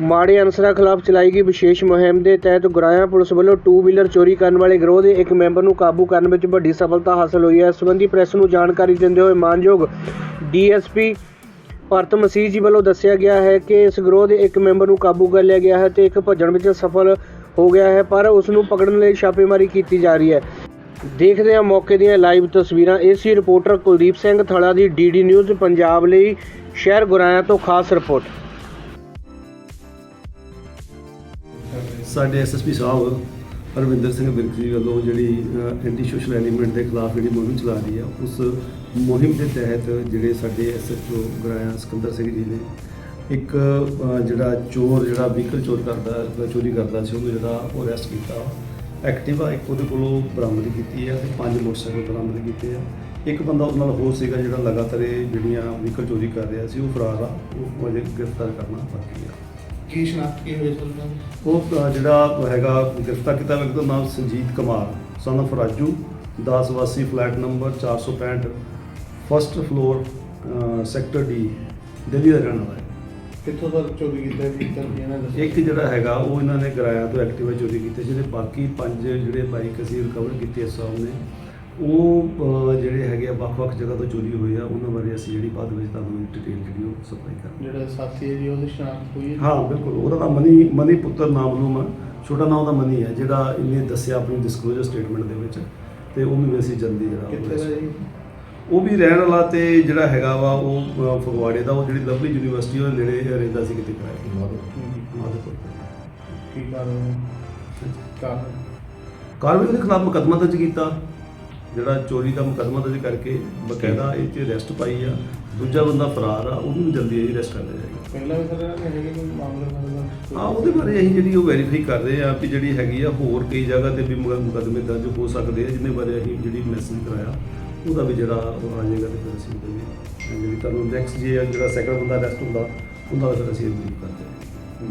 ਮਾੜੇ ਅਨਸਰਾਂ ਖਿਲਾਫ ਚਲਾਈ ਗਈ ਵਿਸ਼ੇਸ਼ ਮੁਹਿੰਮ ਦੇ ਤਹਿਤ ਗੁਰਾਇਆ ਪੁਲਿਸ ਵੱਲੋਂ ਟੂ ਵੀਲਰ ਚੋਰੀ ਕਰਨ ਵਾਲੇ ਗਰੋਹ ਦੇ ਇੱਕ ਮੈਂਬਰ ਨੂੰ ਕਾਬੂ ਕਰਨ ਵਿੱਚ ਵੱਡੀ ਸਫਲਤਾ ਹਾਸਲ ਹੋਈ ਹੈ। ਇਸ ਸੰਬੰਧੀ ਪ੍ਰੈਸ ਨੂੰ ਜਾਣਕਾਰੀ ਦਿੰਦੇ ਹੋਏ ਮਾਨਯੋਗ ਡੀਐਸਪੀ ਭਾਰਤ ਮਸੀਹ ਜੀ ਵੱਲੋਂ ਦੱਸਿਆ ਗਿਆ ਹੈ ਕਿ ਇਸ ਗਰੋਹ ਦੇ ਇੱਕ ਮੈਂਬਰ ਨੂੰ ਕਾਬੂ ਕਰ ਲਿਆ ਗਿਆ ਹੈ ਤੇ ਇੱਕ ਭੱਜਣ ਵਿੱਚ ਸਫਲ ਹੋ ਗਿਆ ਹੈ, ਪਰ ਉਸ ਨੂੰ ਪਕੜਨ ਲਈ ਛਾਪੇਮਾਰੀ ਕੀਤੀ ਜਾ ਰਹੀ ਹੈ। ਦੇਖਦੇ ਹਾਂ ਮੌਕੇ ਦੀਆਂ ਲਾਈਵ ਤਸਵੀਰਾਂ। ਏਸੀ ਰਿਪੋਰਟਰ ਕੁਲਦੀਪ ਸਿੰਘ ਥਲਾ ਦੀ ਡੀਡੀ ਨਿਊਜ਼ ਪੰਜਾਬ ਲਈ ਸ਼ਹਿਰ ਗੁਰਾਇਆ ਤੋਂ ਖਾਸ ਰਿਪੋਰਟ। ਸਾਡੇ ਐਸਐਸਪੀ ਸਾਹਿਬ ਹਰਵਿੰਦਰ ਸਿੰਘ ਵਿਰਕ ਜੀ ਵੱਲੋਂ ਜਿਹੜੀ ਐਂਟੀ ਸੋਸ਼ਲ ਐਲੀਮੈਂਟ ਦੇ ਖਿਲਾਫ ਜਿਹੜੀ ਮੁਹਿੰਮ ਚਲਾ ਰਹੀ ਆ ਉਸ ਮੁਹਿੰਮ ਦੇ ਤਹਿਤ ਜਿਹੜੇ ਸਾਡੇ ਐਸਐਚਓ ਗਰਾਇਆ ਸਿਕੰਦਰ ਸਿੰਘ ਜੀ ਨੇ ਇੱਕ ਜਿਹੜਾ ਚੋਰ, ਜਿਹੜਾ ਵਹੀਕਲ ਚੋਰ ਕਰਦਾ ਚੋਰੀ ਕਰਦਾ ਸੀ, ਉਹਨੂੰ ਜਿਹੜਾ ਉਹ ਅਰੈਸਟ ਕੀਤਾ। ਐਕਟਿਵਾ ਇੱਕ ਉਹਦੇ ਕੋਲੋਂ ਬਰਾਮਦ ਕੀਤੀ ਹੈ ਤੇ ਪੰਜ ਮੋਟਰਸਾਈਕਲ ਬਰਾਮਦ ਕੀਤੇ ਆ। ਇੱਕ ਬੰਦਾ ਉਹਦੇ ਨਾਲ ਹੋਰ ਸੀਗਾ ਜਿਹੜਾ ਲਗਾਤਾਰ ਇਹ ਜਿਹੜੀਆਂ ਵਹੀਕਲ ਚੋਰੀ ਕਰ ਰਿਹਾ ਸੀ, ਉਹ ਫਰਾਰ ਆ, ਉਹ ਅਜੇ ਗ੍ਰਿਫਤਾਰ ਕਰਨਾ ਬਾਕੀ ਆ। ਕੀ ਸ਼ਨਾਖਤ ਕੀ ਹੋਈ ਸਰ ਉਹ ਅ, ਜਿਹੜਾ ਹੈਗਾ ਗ੍ਰਿਫਤਾਰ ਕੀਤਾ ਵਿਅਕਤੀ ਦਾ ਨਾਮ ਸੰਜੀਤ ਕੁਮਾਰ son of ਰਾਜੂ ਦਾਸ ਵਾਸੀ flat number 465 first floor sector D Delhi ਦਾ ਰਹਿਣ ਵਾਲਾ ਹੈ। ਕਿੱਥੋਂ ਤੱਕ ਚੋਰੀ ਕੀਤਾ ਕੀ ਇਹਨਾਂ ਦੱਸਿਆ? ਇੱਕ ਜਿਹੜਾ ਹੈਗਾ ਉਹ ਇਹਨਾਂ ਨੇ ਕਿਰਾਇਆ ਤੋਂ ਐਕਟਿਵਾ ਚੋਰੀ ਕੀਤੇ ਜਿਹੜੇ ਬਾਕੀ ਪੰਜ ਜਿਹੜੇ ਬਾਈਕ ਅਸੀਂ ਰਿਕਵਰ ਕੀਤੇ ਨੇ ਉਹ ਅ, ਜਿਹੜੇ ਹੈਗੇ ਵੱਖ-ਵੱਖ ਜਗ੍ਹਾ ਤੋਂ ਚੋਰੀ ਹੋਏ ਆ ਉਹਨਾਂ ਬਾਰੇ ਅਸੀਂ ਜਿਹੜੀ ਬਾਅਦ ਵਿੱਚ ਤੁਹਾਨੂੰ ਡਿਟੇਲ ਜਿਹੜੀ ਉਹ ਸਪਲਾਈ ਕਰਾਂਗੇ। ਜਿਹੜਾ ਸਾਥੀ ਹੈ ਜੀ ਉਹਦੀ ਸ਼ਨਾਖਤ ਹੋਈ ਹੈ ਹਾਂ ਬਿਲਕੁਲ। ਉਹਦਾ ਨਾਮ ਮਨੀ ਮਨੀ ਪੁੱਤਰ ਨਾਮਲੂਮ ਆ ਛੋਟਾ ਨਾਮ ਉਹਦਾ ਮਨੀ ਹੈ ਜਿਹੜਾ ਇਹਨੇ ਦੱਸਿਆ ਆਪਣੀ ਡਿਸਕਲੋਜ਼ਰ ਸਟੇਟਮੈਂਟ ਦੇ ਵਿੱਚ। ਤੇ ਉਹਨੂੰ ਵੀ ਅਸੀਂ ਜਲਦੀ ਕਿੱਥੇ ਦਾ ਜੀ? ਉਹ ਵੀ ਰਹਿਣ ਵਾਲਾ ਤੇ ਜਿਹੜਾ ਹੈਗਾ ਵਾ ਉਹ ਫਗਵਾੜੇ ਦਾ ਉਹ ਜਿਹੜੀ ਲਵਲੀ ਯੂਨੀਵਰਸਿਟੀ ਉਹ ਨੇੜੇ ਰਹਿੰਦਾ ਸੀ ਕਿਤੇ ਕਿਰਾਏ ਮਾਧੋਪੁਰ। ਕੀ ਕਾਰਨ? ਕਾਰਵਾਈ ਉਹਦੇ ਖਿਲਾਫ ਮੁਕੱਦਮਾ ਦਰਜ ਕੀਤਾ। ਜਿਹੜਾ ਚੋਰੀ ਦਾ ਮੁਕੱਦਮਾ ਦਰਜ ਕਰਕੇ ਬਕਾਇਦਾ ਇਹ 'ਚ ਅਰੈਸਟ ਪਾਈ ਆ ਦੂਜਾ ਬੰਦਾ ਫਰਾਰ ਆ ਉਹਨੂੰ ਵੀ ਜਲਦੀ ਹੀ ਅਰੈਸਟ ਕਰ ਲਿਆ ਜਾਏਗਾ। ਪਹਿਲਾਂ ਵੀ ਸਰ ਹੈਗੇ ਕੋਈ ਮਾਮਲਾ ਹਾਂ ਉਹਦੇ ਬਾਰੇ ਅਸੀਂ ਜਿਹੜੀ ਉਹ ਵੈਰੀਫਾਈ ਕਰ ਰਹੇ ਆ ਵੀ ਜਿਹੜੀ ਹੈਗੀ ਆ ਹੋਰ ਕਈ ਜਗ੍ਹਾ ਤੇ ਵੀ ਮੁਕ- ਮੁਕੱਦਮੇ ਦਰਜ ਹੋ ਸਕਦੇ ਆ ਜਿਹਨੇ ਬਾਰੇ ਅਸੀਂ ਜਿਹੜੀ ਮੈਸੇਜ ਕਰਾਇਆ ਉਹਦਾ ਵੀ ਜਿਹੜਾ ਉਹ ਆ ਜਾਏਗਾ ਤੇ ਫਿਰ ਅਸੀਂ ਵੀ ਜਿਹੜੀ ਤੁਹਾਨੂੰ ਨੈਕਸਟ ਜੇ ਜਿਹੜਾ ਸੈਕੰਡ ਬੰਦਾ ਅਰੈਸਟ ਹੁੰਦਾ ਉਹਦਾ ਫਿਰ ਅਸੀਂ ਰਿਵੀਵ ਕਰਦੇ ਹਾਂ।